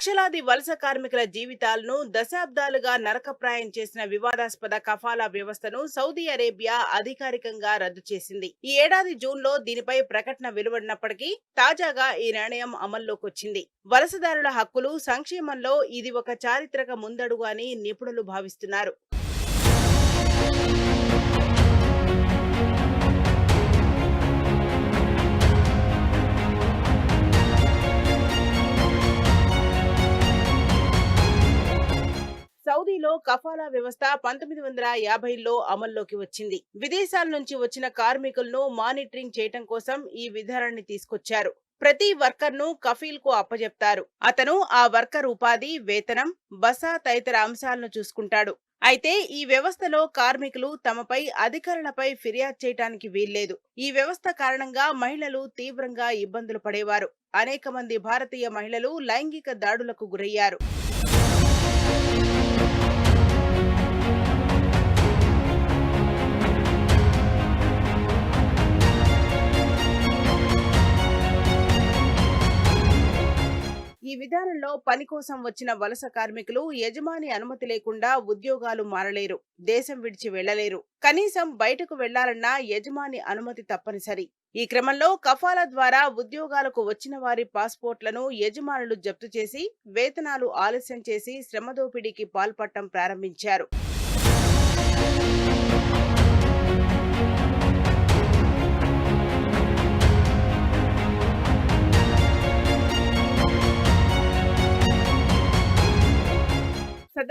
లక్షలాది వలస కార్మికుల జీవితాలను దశాబ్దాలుగా నరకప్రాయం చేసిన వివాదాస్పద కఫాలా వ్యవస్థను సౌదీ అరేబియా అధికారికంగా రద్దు చేసింది. ఈ ఏడాది జూన్లో దీనిపై ప్రకటన వెలువడినప్పటికీ తాజాగా ఈ నిర్ణయం అమల్లోకి వచ్చింది. వలసదారుల హక్కులు సంక్షేమంలో ఇది ఒక చారిత్రక ముందడుగు అని నిపుణులు భావిస్తున్నారు. కఫాలా వ్యవస్థ పంతొమ్మిది వందల యాభైలో అమల్లోకి వచ్చింది. విదేశాల నుంచి వచ్చిన కార్మికులను మానిటరింగ్ చేయటం కోసం ఈ విధానాన్ని తీసుకొచ్చారు. ప్రతి వర్కర్ను కఫీల్కు అప్పజెప్తారు. అతను ఆ వర్కర్ ఉపాధి వేతనం బస తదితర అంశాలను చూసుకుంటాడు. అయితే ఈ వ్యవస్థలో కార్మికులు తమపై అధికారులపై ఫిర్యాదు చేయటానికి వీల్లేదు. ఈ వ్యవస్థ కారణంగా మహిళలు తీవ్రంగా ఇబ్బందులు పడేవారు. అనేక మంది భారతీయ మహిళలు లైంగిక దాడులకు గురయ్యారు. విధానంలో పని కోసం వచ్చిన వలస కార్మికులు యజమాని అనుమతి లేకుండా ఉద్యోగాలు మారలేరు దేశం విడిచి వెళ్ళలేరు కనీసం బయటకు వెళ్ళాలన్నా యజమాని అనుమతి తప్పనిసరి. ఈ క్రమంలో కఫాల ద్వారా ఉద్యోగాలకు వచ్చిన వారి పాస్పోర్ట్లను యజమానులు జప్తు చేసి వేతనాలు ఆలస్యం చేసి శ్రమదోపిడీకి పాల్పడటం ప్రారంభించారు.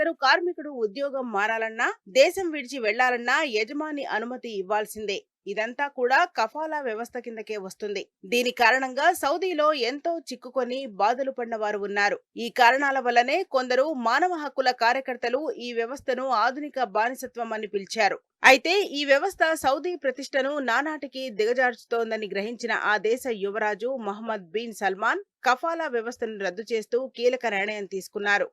సదరు కార్మికుడు ఉద్యోగం మారాలన్నా దేశం విడిచి వెళ్ళాలన్నా యజమాని అనుమతి ఇవ్వాల్సిందే. ఇదంతా కూడా కఫాలా వ్యవస్థ కిందకే వస్తుంది. దీని కారణంగా సౌదీలో ఎంతో చిక్కుకొని బాధలు పడిన వారు ఉన్నారు. ఈ కారణాల వల్లనే కొందరు మానవ హక్కుల కార్యకర్తలు ఈ వ్యవస్థను ఆధునిక బానిసత్వం అని పిలిచారు. అయితే ఈ వ్యవస్థ సౌదీ ప్రతిష్టను నానాటికి దిగజార్చుతోందని గ్రహించిన ఆ దేశ యువరాజు మహమ్మద్ బిన్ సల్మాన్ కఫాలా వ్యవస్థను రద్దు చేస్తూ కీలక నిర్ణయం తీసుకున్నారు.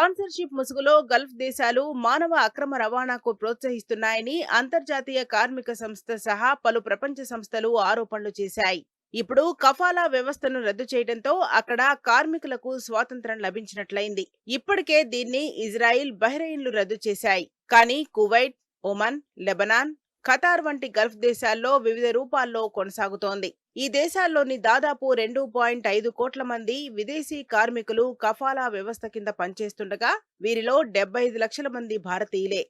స్పాన్సర్షిప్ ముసుగులో గల్ఫ్ దేశాలు మానవ అక్రమ రవాణాకు ప్రోత్సహిస్తున్నాయని అంతర్జాతీయ కార్మిక సంస్థ సహా పలు ప్రపంచ సంస్థలు ఆరోపణలు చేశాయి. ఇప్పుడు కఫాలా వ్యవస్థను రద్దు చేయడంతో అక్కడ కార్మికులకు స్వాతంత్రం లభించినట్లయింది. ఇప్పటికే దీన్ని ఇజ్రాయిల్ బహ్రెయిన్లు రద్దు చేశాయి. కానీ కువైట్ ఒమన్ లెబనాన్ ఖతార్ వంటి గల్ఫ్ దేశాల్లో వివిధ రూపాల్లో కొనసాగుతోంది. ఈ దేశాల్లోని దాదాపు రెండు పాయింట్ ఐదు కోట్ల మంది విదేశీ కార్మికులు కఫాలా వ్యవస్థ కింద పనిచేస్తుండగా వీరిలో డెబ్బై ఐదు లక్షల మంది భారతీయులే.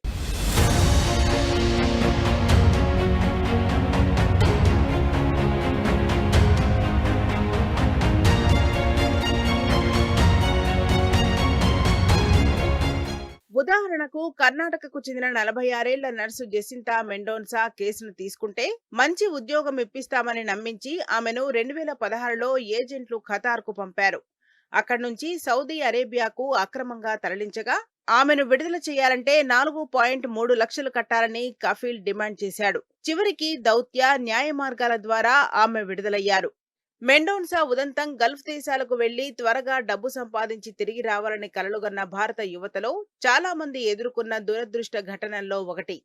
ఉదాహరణకు కర్ణాటకకు చెందిన నలభై ఆరేళ్ళ నర్సు జెసింతా మెండోన్సా కేసును తీసుకుంటే మంచి ఉద్యోగం ఇప్పిస్తామని నమ్మించి ఆమెను రెండు వేల పదహారులో ఏజెంట్లు ఖతార్కు పంపారు. అక్కడి నుంచి సౌదీ అరేబియాకు అక్రమంగా తరలించగా ఆమెను విడుదల చేయాలంటే నాలుగు పాయింట్ మూడు లక్షలు కట్టాలని కఫీల్ డిమాండ్ చేశాడు. చివరికి దౌత్య న్యాయ మార్గాల ద్వారా ఆమె విడుదలయ్యారు. మెండోన్సా ఉదంతం గల్ఫ్ దేశాలకు వెళ్ళి త్వరగా డబ్బు సంపాదించి తిరిగి రావాలని కలలుగన్న భారత యువతలో చాలా మంది ఎదుర్కొన్న దురదృష్ట ఘటనల్లో ఒకటి.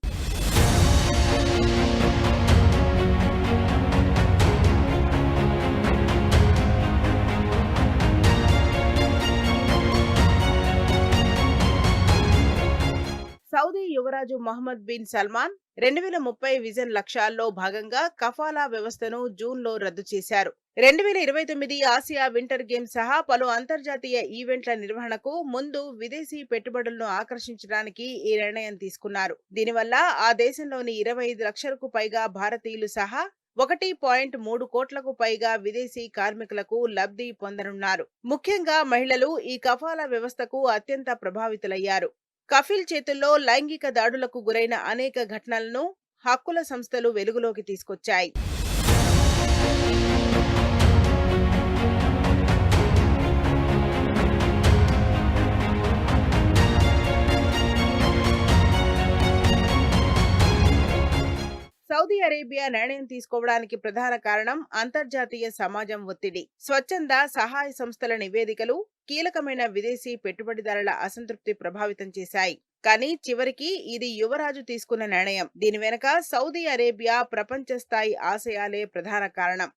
సౌదీ మహమ్మద్ బిన్ సల్మాన్ రెండు వేల ముప్పై విజన్ లక్ష్యాల్లో భాగంగా కఫాలా వ్యవస్థను జూన్లో రద్దు చేశారు. రెండు వేల ఇరవై తొమ్మిది ఆసియా వింటర్ గేమ్స్ సహా పలు అంతర్జాతీయ ఈవెంట్ల నిర్వహణకు ముందు విదేశీ పెట్టుబడులను ఆకర్షించడానికి ఈ నిర్ణయం తీసుకున్నారు. దీనివల్ల ఆ దేశంలోని ఇరవై ఐదు లక్షలకు పైగా భారతీయులు సహా ఒకటి పాయింట్ మూడు కోట్లకు పైగా విదేశీ కార్మికులకు లబ్ధి పొందనున్నారు. ముఖ్యంగా మహిళలు ఈ కఫాలా వ్యవస్థకు అత్యంత ప్రభావితులయ్యారు. కఫీల్ చేతుల్లో లైంగిక దాడులకు గురైన అనేక ఘటనలను హక్కుల సంస్థలు వెలుగులోకి తీసుకొచ్చాయి. సౌదీ అరేబియా నిర్ణయం తీసుకోవడానికి ప్రధాన కారణం అంతర్జాతీయ సమాజం ఒత్తిడి. స్వచ్ఛంద సహాయ సంస్థల నివేదికలు కీలకమైన విదేశీ పెట్టుబడిదారుల అసంతృప్తి ప్రభావితం చేశాయి. కానీ చివరికి ఇది యువరాజు తీసుకున్న నిర్ణయం. దీని వెనుక సౌదీ అరేబియా ప్రపంచ స్థాయి ఆశయాలే ప్రధాన కారణం.